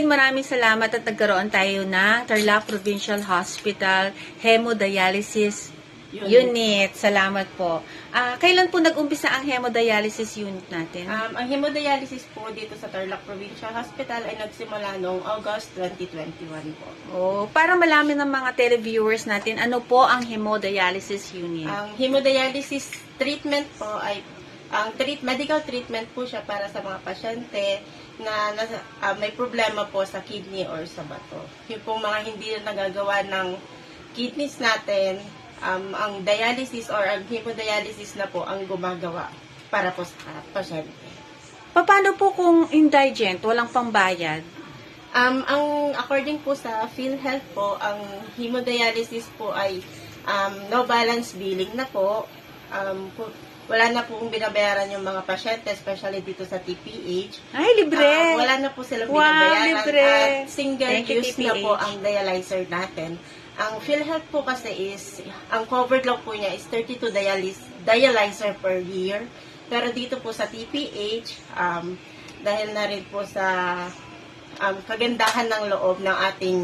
Maraming salamat at nagkaroon tayo ng Tarlac Provincial Hospital Hemodialysis Unit. Salamat po. Ah, kailan po nag-umpisa ang hemodialysis unit natin? Um, ang hemodialysis po dito sa Tarlac Provincial Hospital ay nagsimula noong August 2021 po. oh, para malaman ng mga televiewers natin, ano po ang hemodialysis unit? Ang hemodialysis treatment po ay ang treat, medical treatment po siya para sa mga pasyente na nasa, ah, may problema po sa kidney or sa bato. Yung pong mga hindi na nagagawa ng kidneys natin, um, ang dialysis or ang hemodialysis na po ang gumagawa para po sa pasyente. Paano po kung indigent, walang pambayad? Um, ang according po sa PhilHealth po, ang hemodialysis po ay um, no balance billing na po. Um, po wala na pong binabayaran yung mga pasyente, especially dito sa TPH. Ay, libre! Ah, wala na po silang Wow, binabayaran. libre. At single Thank you, use na po ang dialyzer natin. Ang PhilHealth po kasi is, ang covered lang po niya is 32 dialyz- dialyzer per year. Pero dito po sa TPH, um, dahil na rin po sa um, kagandahan ng loob ng ating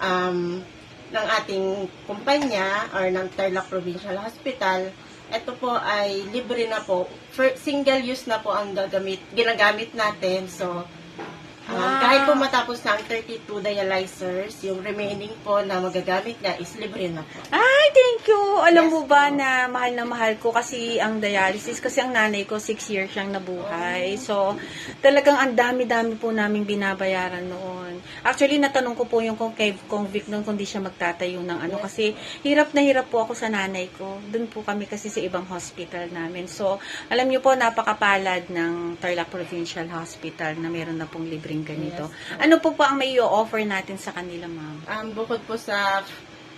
um, ng ating kumpanya or ng Tarlac Provincial Hospital, ito po ay libre na po. For, single use na po ang gagamit, ginagamit natin. So, um, kahit po matapos na ang 32 dialyzers, yung remaining po na magagamit na is libre na po. Ay, thank you. Alam Yes mo ba po. na mahal na mahal ko kasi ang dialysis kasi ang nanay ko 6 years siyang nabuhay. So, talagang ang dami-dami po naming binabayaran noon. Actually, natanong ko po yung kung kay convict noon kung di siya magtatayo ng ano Yes. kasi hirap na hirap po ako sa nanay ko. Doon po kami kasi sa ibang hospital namin. So, alam niyo po napakapalad ng Tarlac Provincial Hospital na meron na pong libreng ganito. Yes. Ano po pa ang may offer natin sa kanila, ma'am? Um, bukod po sa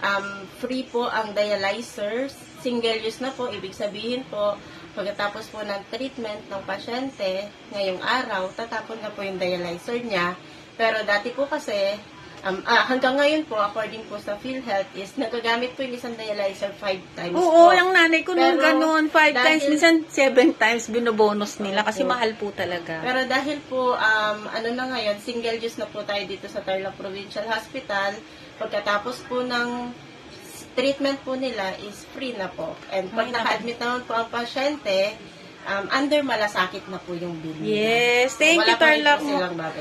um, free po ang dialyzers, single use na po, ibig sabihin po, pagkatapos po ng treatment ng pasyente, ngayong araw, tatapon na po yung dialyzer niya. Pero dati po kasi, um, ah, hanggang ngayon po, according po sa PhilHealth, is nagagamit po yung isang dialyzer five times Oo, po. yung nanay ko nung Pero, ganun, five dahil- times, minsan seven times binobonus nila kasi Opo. mahal po talaga. Pero dahil po, um, ano na ngayon, single use na po tayo dito sa Tarlac Provincial Hospital. Pagkatapos po ng treatment po nila is free na po. And pag naka-admit naman po ang pasyente, um, under malasakit na po yung bill nila. Yes, thank Wala you Tarlac.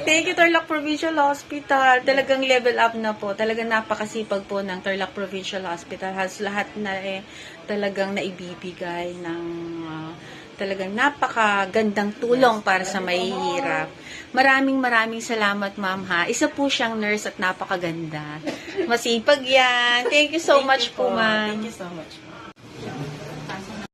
Thank you Tarlac Provincial Hospital. Talagang level up na po. Talagang napakasipag po ng Tarlac Provincial Hospital. Has lahat na eh, talagang naibibigay ng ah, talagang napakagandang tulong para sa mahihirap. Maraming maraming salamat, ma'am, ha. Isa po siyang nurse at napakaganda. Masipag yan. Thank you so Thank much you po, ma'am. Thank you so much po.